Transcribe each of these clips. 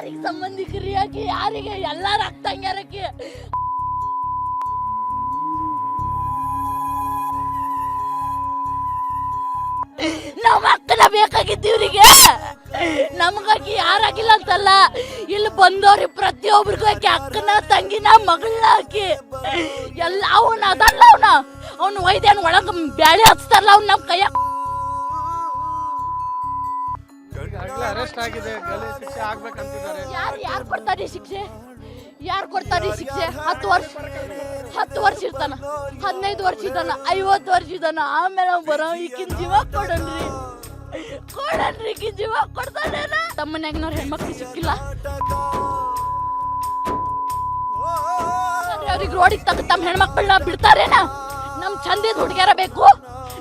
ಯಾರಿಗೆ ಸಂಬಂಧಿಕರಿ ಆಕಿ ಯಾರಿಗೆ? ಎಲ್ಲಾರ ಆಗ್ತಂಗ್ಯಾರಕಿ ನಮ್ಮ ಅಕ್ಕನ ಬೇಕಾಗಿತ್ತು ಇವ್ರಿಗೆ ನಮಗಾಗಿ ಯಾರಾಗಿಲ್ಲ ಅಂತಲ್ಲ. ಇಲ್ಲಿ ಬಂದವ್ರಿ ಪ್ರತಿಯೊಬ್ರಿಗೂ ಆಕಿ ಅಕ್ಕನ ತಂಗಿನ ಮಗಳನ್ನ ಹಾಕಿ. ಎಲ್ಲ ಅವನ ಅದಲ್ಲ ಅವನ. ಅವ್ನು ಒಯ್ದೇನು ಒಳಗೆ ಬ್ಯಾಳಿ ಹಚ್ತಾರಲ್ಲ ಅವ್ನು ನಮ್ಮ ಕೈಯ ಅರೆಸ್ಟ್ ಆಗಿದೆ ಶಿಕ್ಷೆ ಆಗ್ಬೇಕಂತಿದ್ದಾರೆ. ಯಾರು ಯಾರು ಕೊಡ್ತಾರೆ ಶಿಕ್ಷೆ? ಯಾರು ಕೊಡ್ತಾರೆ ಶಿಕ್ಷೆ? ಹತ್ತು ವರ್ಷ ಹತ್ತು ವರ್ಷ ಇರ್ತಾನ ಹದಿನೈದು ವರ್ಷ ಇದ್ದಾನ, ಐವತ್ತು ವರ್ಷ ಇದ್ದಾನ. ಆಮೇಲೆ ಅವ್ನ್ ಬರೋ ಈಗಿನ ಜೀವ ಕೊಡನ್ರಿ. ಕೊಡನ್ರಿ ಈಗಿನ ಜೀವ ಕೊಡ್ತಾನೆ ತಮ್ಮ ಮನ್ಯಾಗಿನವ್ರ ಹೆಣ್ಮಕ್ಳು ಸಿಕ್ಕಿಲ್ಲ. ಅವ್ರಿಗೆ ರೋಡಿಗೆ ತಕ್ಕ ತಮ್ಮ ಹೆಣ್ಮಕ್ಳನ್ನ ಬಿಡ್ತಾರೇನ? ನಮ್ ಚಂದಿದ ಹುಡುಗ್ಯಾರ ಬೇಕು,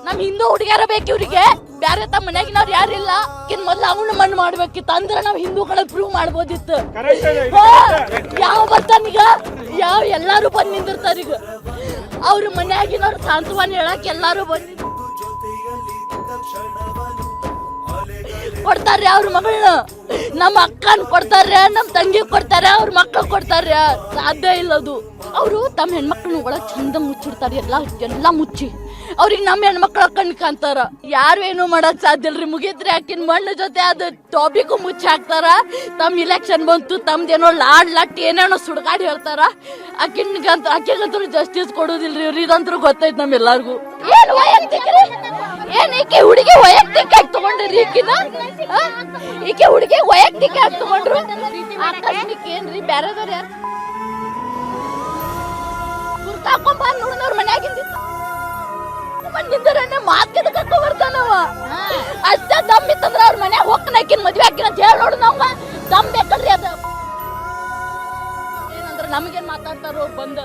ನಮ್ ಹಿಂದೂ ಹುಡುಗ್ಯಾರ ಬೇಕು ಇವ್ರಿಗೆ. ಬ್ಯಾರೆ ತಮ್ಮ ಮನ್ಯಾಗಿನವ್ರು ಇಲ್ಲ ಇನ್ ಮೊದ್ಲು ಅವನು ಮಣ್ಣು ಮಾಡ್ಬೇಕಿತ್ತು. ಅಂದ್ರೆ ನಾವ್ ಹಿಂದೂಗಳ ಪ್ರೂವ್ ಮಾಡ್ಬೋದಿತ್ತು. ಯಾವ ಬರ್ತಾನೀಗ ಯಾವ ಎಲ್ಲಾರು ಬಂದ್ ನಿಂದಿರ್ತಾರ ಈಗ. ಅವ್ರ ಮನ್ಯಾಗಿನವ್ರು ಸಾಂತ್ವನ ಹೇಳಕ್ ಎಲ್ಲಾರು ಬಂದ್ ನಿಂತ್- ಕೊಡ್ತಾರ್ರಿ ಅವ್ರ ಮಗಳನ್ನ. ನಮ್ಮ ಅಕ್ಕನ ಕೊಡ್ತಾರೆ ನಮ್ಮ ತಂಗಿ ಕೊಡ್ತಾರ ಅವ್ರ ಮಕ್ಳು ಕೊಡ್ತಾರೆ ಸಾಧ್ಯ ಇಲ್ಲ ಅದು. ಅವರು ತಮ್ಮ ಹೆಣ್ಮಕ್ಳನ್ನ ಒಳಗೆ ಚಂದ ಮುಚ್ಚಿಡ್ತಾರೆ, ಎಲ್ಲ ಎಲ್ಲ ಮುಚ್ಚಿ. ಅವ್ರಿಗೆ ನಮ್ಮ ಹೆಣ್ಮಕ್ಳ ಕಣ್ ಕಾಣ್ತಾರ. ಯಾರು ಏನು ಮಾಡಕ್ ಸಾಧ್ಯ ಇಲ್ರಿ. ಮುಗಿದ್ರೆ ಆಕಿನ ಮಣ್ಣು ಜೊತೆ ಅದು ಟಾಪಿಕ್ ಮುಚ್ಚಿ ಹಾಕ್ತಾರ. ತಮ್ಮ ಇಲೆಕ್ಷನ್ ಬಂತು ತಮ್ದೇನೋ ಲಾಡ್ ಲಟ್ ಏನೇನೋ ಸುಡ್ಗಾಡ್ ಹೇಳ್ತಾರ. ಆಕಿನ್ಗಂತ ಆಕಿಗಂತೂ ಜಸ್ಟಿಸ್ ಕೊಡೋದಿಲ್ರಿ ಇವ್ರು. ಇದಂತೂ ಗೊತ್ತೈತ್ ನಮ್ಮೆಲ್ಲರಿಗೂ. ಏನ್ ವೈಯಕ್ತಿಕ? ಏನ್ ಈಕೆ ಹುಡುಗಿ ವೈಯಕ್ತಿಕ ಆಗಿ ತಗೊಂಡ್ರಿ ಈಕಿನ? ಈಕೆ ಹುಡುಗಿ ವೈಯಕ್ತಿಕ ಆಗಿ ತಗೊಂಡ್ರು? ಆಕಸ್ಮಿಕ ಏನ್ರಿ? ಬ್ಯಾರದವ್ರ ಯಾರು? ಗುರ್ತಾಕೊಂಡ್ ಬಂದ್ ನೋಡಿದವ್ರ ಮನ್ಯಾಗಿಂದ. ನಿಂದರನ್ನ ಮಾತಿನ ಕರ್ಕೊ ಬರ್ತಾನವ ಅಷ್ಟೇ ದಮ್ ಇತ್ತಂದ್ರ ಅವ್ರ ಮನ್ಯಾಗ ಹೋಗ್ತಾನ ಆಕಿನ ಮದ್ವೆ ಆಕಿನ ಅಂತ ಹೇಳಿ ನೋಡು ನಾವ. ದಮ್ ಬೇಕಲ್ರಿ ಅದ. ಏನಂದ್ರ ನಮಗೇನ್ ಮಾತಾಡ್ತಾರೋ ಬಂದ.